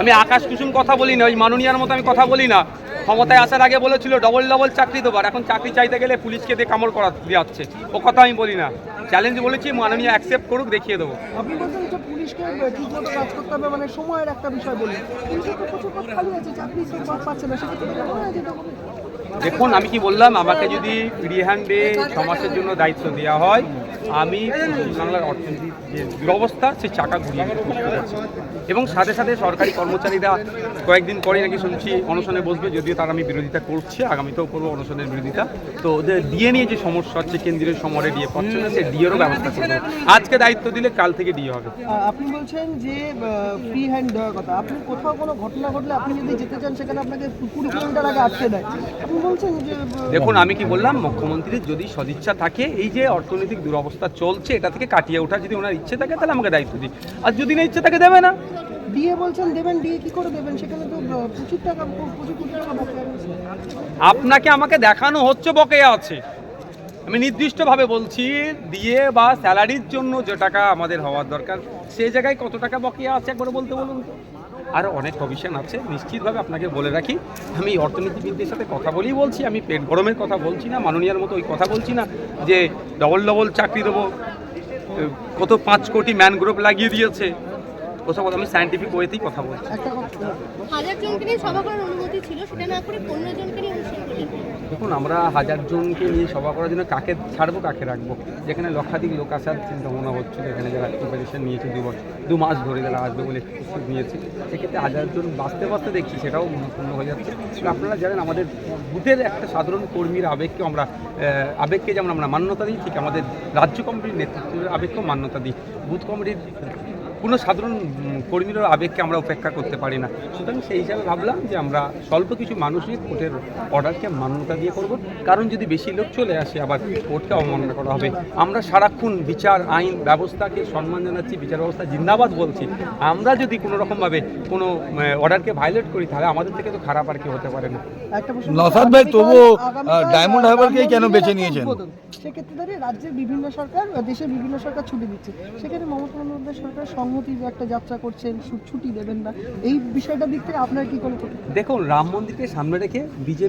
আমি আকাশ কুসুম কথা বলি না ওই মাননীয়ার মতো আমি কথা বলি না ক্ষমতায় আসার আগে বলেছিল ডবল ডবল চাকরি দেবার। এখন চাকরি চাইতে গেলে পুলিশকে দিয়ে কামড় করা যাচ্ছে ও কথা আমি বলি না চ্যালেঞ্জ বলেছি, মাননীয় অ্যাকসেপ্ট করুক, দেখিয়ে দেবো। মানে সময়ের একটা বিষয় সেক্ষেত্রে দেখুন, আমি কি বললাম, আমাকে যদি ফ্রি হ্যান্ডে ছ জন্য দায়িত্ব দেওয়া হয়, আমি বাংলার অর্থনীতির যে দুরবস্থা, সেই চাকা ঘুরিয়ে এবং সাথে সাথে সরকারি কর্মচারীরা কয়েকদিন পরে নাকি শুনছি, অনশনে বসবে, যদিও তার আমি বিরোধিতা করছি, আগামীতেও করব অনশনের বিরোধিতা। তো ডিএ নিয়ে যে সমস্যা হচ্ছে, কেন্দ্রীয় সমরে ডিএ পাচ্ছে না, সে ডিএরও ব্যবস্থা করব আজকে দায়িত্ব দিলে কাল থেকে ডিএ হবে। আপনি বলছেন যে ফ্রি হ্যান্ড দেওয়ার কথা। আপনি কোথাও কোনো ঘটনা ঘটলে আপনি যদি যেতে চান, সেখানে আপনাকে কুড়ি কিলোমিটার আগে আটকে দেয়। দেখুন আমি কি বললাম? মুখ্যমন্ত্রীর যদি সদিচ্ছা থাকে এই যে অর্থনৈতিক দুরবস্থা চলছে এটা থেকে কাটিয়ে ওঠা যদি ওনার ইচ্ছে থাকে তাহলে আমাকে দায়িত্ব দিই আর যদি না ইচ্ছে থাকে দেবে না। ডিএ বলছেন দেবেন ডিএ কি করে দেবেন? সেখানে তো প্রচুর টাকা প্রচুর কোটি টাকা আপনাকে আমাকে দেখানো হচ্ছে বকেয়া আছে। আমি নির্দিষ্টভাবে বলছি দিয়ে বা স্যালারির জন্য যে টাকা আমাদের হওয়ার দরকার সেই জায়গায় কত টাকা বকেয়া আছে একবার বলতে বলুন তো। আর অনেক কমিশন আছে। নিশ্চিতভাবে আপনাকে বলে রাখি, আমি অর্থনীতিবিদদের সাথে কথা বলেই বলছি, আমি পেট গরমের কথা বলছি না, মাননীয়ার মতো ওই কথা বলছি না যে ডবল ডবল চাকরি দেবো কত পাঁচ কোটি ম্যানগ্রোভ লাগিয়ে দিয়েছে। ওসব কথা আমি সায়েন্টিফিক ওয়েতেই কথা বলছি। হাজার জনকে নিয়ে সভা করার অনুমতি ছিল সেটা না করে পনেরো জনকে নিয়ে দেখুন আমরা হাজার জনকে নিয়ে সভা করার জন্য কাকে ছাড়বো কাকে রাখব? যেখানে লক্ষাধিক লোক আসার চিন্তা ভাবনা হচ্ছিল এখানে যারা প্রিপারেশন নিয়েছে দু বছর দু মাস ধরে যারা আসবে বলে নিয়েছে সেক্ষেত্রে হাজার জন বাঁচতে বাঁচতে দেখছি সেটাও পূর্ণ হয়ে যাচ্ছে। আপনারা জানেন আমাদের বুথের একটা সাধারণ কর্মীর আবেগকে আমরা আবেগকে যেমন আমরা মান্যতা দিই ঠিক আমাদের রাজ্য কমিটির নেতৃত্বের আবেগকেও মান্যতা দিই। বুথ কমিটির কোনো সাধারণ কর্মীর আবেগকে আমরা উপেক্ষা করতে পারি না। সুতরাং সেই হিসাবে ভাবলাম যে আমরা স্বল্প কিছু মানুষই কোর্টের অর্ডারকে মান্যতা দিয়ে করব। কারণ যদি বেশি লোক চলে আসে আবার কোর্টকে অবমাননা করা হবে। আমরা সারাক্ষণ বিচার আইন ব্যবস্থাকে সম্মান জানাচ্ছি বিচার ব্যবস্থা জিন্দাবাদ বলছি। আমরা যদি কোনো রকমভাবে কোনো অর্ডারকে ভায়োলেট করি তাহলে আমাদের থেকে তো খারাপ আর কি হতে পারে না। নওশাদ ভাই, তবুও, ডায়মন্ড রাম হারবারকেই কেন বেছে নিয়েছেন? সেক্ষেত্রে দাঁড়িয়ে রাজ্যের বিভিন্ন সরকার দেশের বিভিন্ন সরকার ছুটি দিচ্ছে। সেখানে মমতা বন্দ্যোপাধ্যায় সরকার সংহতি যে একটা যাত্রা করছেন ছুটি দেবেন না। এই বিষয়টার দিক থেকে আপনার কি কোনো দেখুন, রাম মন্দিরকে সামনে রেখে বিজেপি